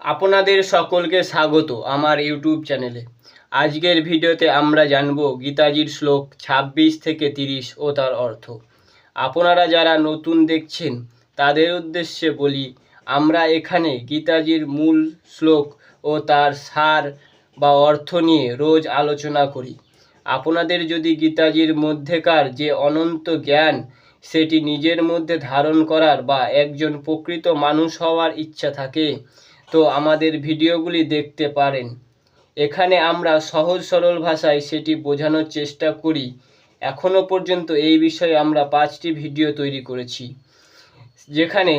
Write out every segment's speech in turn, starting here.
আপনাদের সকলকে স্বাগত আমার ইউটিউব চ্যানেলে। আজকের ভিডিওতে আমরা জানব গীতাজির শ্লোক ছাব্বিশ থেকে তিরিশ ও তার অর্থ। আপনারা যারা নতুন দেখছেন, তাদের উদ্দেশ্যে বলি, আমরা এখানে গীতাজির মূল শ্লোক ও তার সার বা অর্থ নিয়ে রোজ আলোচনা করি। আপনাদের যদি গীতাজির মধ্যেকার যে অনন্ত জ্ঞান, সেটি নিজের মধ্যে ধারণ করার বা একজন প্রকৃত মানুষ হওয়ার ইচ্ছা থাকে তো আমাদের ভিডিওগুলি দেখতে পারেন। এখানে আমরা সহজ সরল ভাষায় সেটি বোঝানোর চেষ্টা করি। এখনও পর্যন্ত এই বিষয়ে আমরা পাঁচটি ভিডিও তৈরি করেছি, যেখানে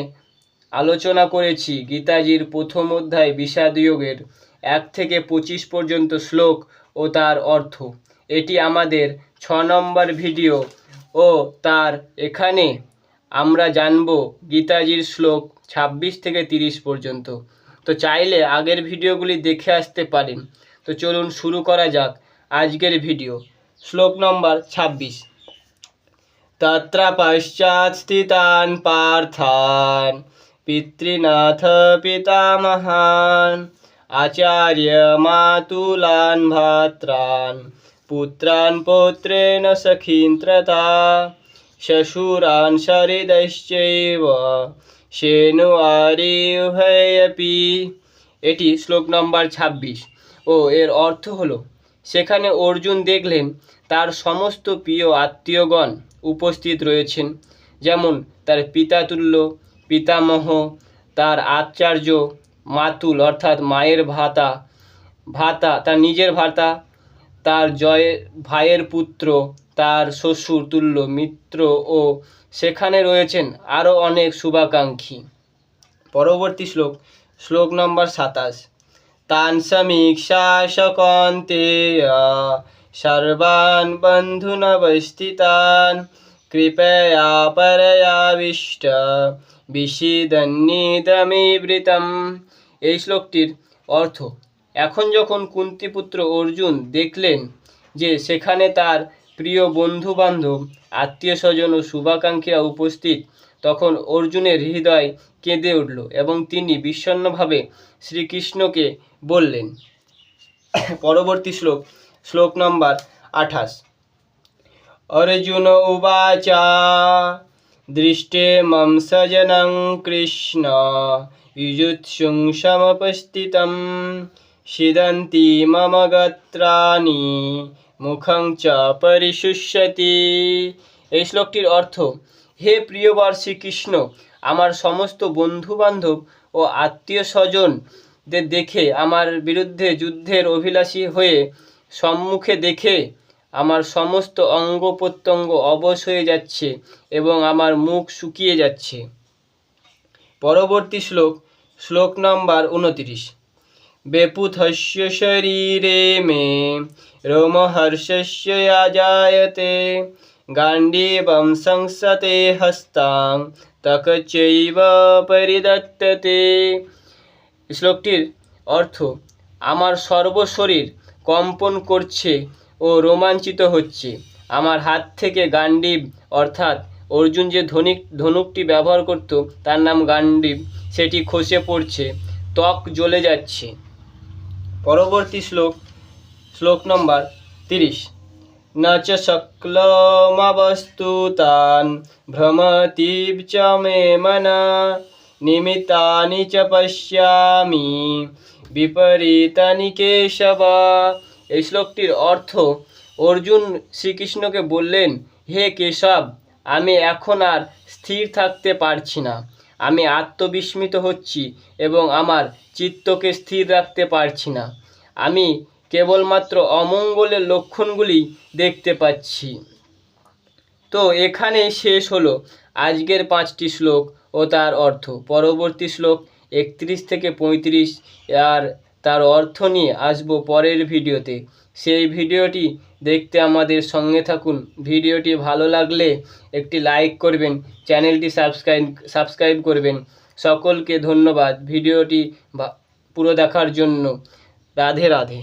আলোচনা করেছি গীতাজির প্রথম অধ্যায় বিষাদয়োগের এক থেকে পঁচিশ পর্যন্ত শ্লোক ও তার অর্থ। এটি আমাদের ছ নম্বর ভিডিও ও তার এখানে আমরা জানব গীতাজির শ্লোক ছাব্বিশ থেকে তিরিশ পর্যন্ত। তো চাইলে আগের ভিডিওগুলি দেখে আসতে পারেন। তো চলুন শুরু করা যাক আজকের ভিডিও। শ্লোক নম্বর ছাব্বিশ। তত্র পশ্চাৎ স্থিতান পার্থান পিতৃনাথ পিতামহান আচার্য মাতুলান ভাত্রান পুত্রান পৌত্রেণ সখীন শ্বশুরান সরিদশ্চৈব সেনু আরি উভয়পি এটি শ্লোক নম্বর ছাব্বিশ। ও, এর অর্থ হলো, সেখানে অর্জুন দেখলেন, তার সমস্ত প্রিয় আত্মীয়গণ উপস্থিত রয়েছেন। যেমন, তার পিতাতুল্য, পিতামহ, তার আচার্য, মাতুল, অর্থাৎ মায়ের ভাতা ভাতা, তার নিজের ভাতা, তার জয়ের, ভাইয়ের পুত্র তার শ্বশুর, তুল্য, মিত্র ও সেখানে রয়েছেন আরও অনেক শুভাকাঙ্ক্ষী। পরবর্তী শ্লোক শ্লোক নম্বর সাতাশ। তান সমীক্ষা সকন্তেয় সর্বান বন্ধুনবস্থিতান কৃপয়া পরয়াবিষ্ট বিষিদন্নিদমিবৃতম এই শ্লোকটির অর্থ, এখন যখন কুন্তিপুত্র অর্জুন দেখলেন যে সেখানে তার প্রিয় বন্ধুবান্ধব আত্মীয় স্বজন ও শুভাকাঙ্ক্ষীরা উপস্থিত। তখন অর্জুনের হৃদয় কেঁদে উঠল এবং তিনি বিষণ্নভাবে শ্রীকৃষ্ণকে বললেন, পরবর্তী শ্লোক শ্লোক নম্বর আঠাশ। অর্জুন উবাচা, দৃষ্টে মম সজনং কৃষ্ণ ইজুৎসুং সিদন্তী সিদন্তি মম গত্রাণী। মুখং চ পরিশুষ্যতি। এই শ্লোকটির অর্থ, হে প্রিয়বর শ্রীকৃষ্ণ আমার সমস্ত বন্ধু বান্ধব ও আত্মীয় স্বজনদের দেখে, আমার বিরুদ্ধে যুদ্ধের অভিলাষী হয়ে সম্মুখে দেখে, আমার সমস্ত অঙ্গ প্রত্যঙ্গ অবশ হয়ে যাচ্ছে এবং আমার মুখ শুকিয়ে যাচ্ছে। পরবর্তী শ্লোক শ্লোক নম্বর উনত্রিশ বেপুথস্য শরীরে মে রোমহর্ষস্য জায়তে গাণ্ডীবং সংসতে হস্তাং তকচৈব পরিদত্ততে শ্লোকটির অর্থ, আমার সর্বশরীর কম্পন করছে ও রোমাঞ্চিত হচ্ছে। আমার হাত থেকে গান্ডীব অর্থাৎ অর্জুন যে ধনিক, ধনুকটি ব্যবহার করত, তার নাম গান্ডীব সেটি খসে পড়ছে, ত্বক জ্বলে যাচ্ছে। পরবর্তী শ্লোক শ্লোক নম্বর তিরিশ। ন চ শক্লমবস্তু তান ভ্রমতীব চ মে মন, নিমিত্তানি চ পশ্যামি বিপরীতানি কেশব এই শ্লোকটির অর্থ, অর্জুন শ্রীকৃষ্ণকে বললেন, হে কেশব, আমি এখন আর স্থির থাকতে পারছি না। আমি আত্মবিস্মিত হচ্ছি এবং আমার চিত্তকে স্থির রাখতে পারছি না। আমি কেবলমাত্র অমঙ্গলের লক্ষণগুলি দেখতে পাচ্ছি। তো এখানে শেষ হলো আজকের পাঁচটি শ্লোক ও তার অর্থ। পরবর্তী শ্লোক একত্রিশ থেকে পঁয়ত্রিশ, আর তার অর্থ নিয়ে আসব পরের ভিডিওতে। সেই ভিডিওটি দেখতে আমাদের সঙ্গে থাকুন। ভিডিওটি ভালো লাগলে একটি লাইক করবেন, চ্যানেলটি সাবস্ক্রাইব সাবস্ক্রাইব করবেন। সকলকে ধন্যবাদ ভিডিওটি পুরো দেখার জন্য। রাধে রাধে।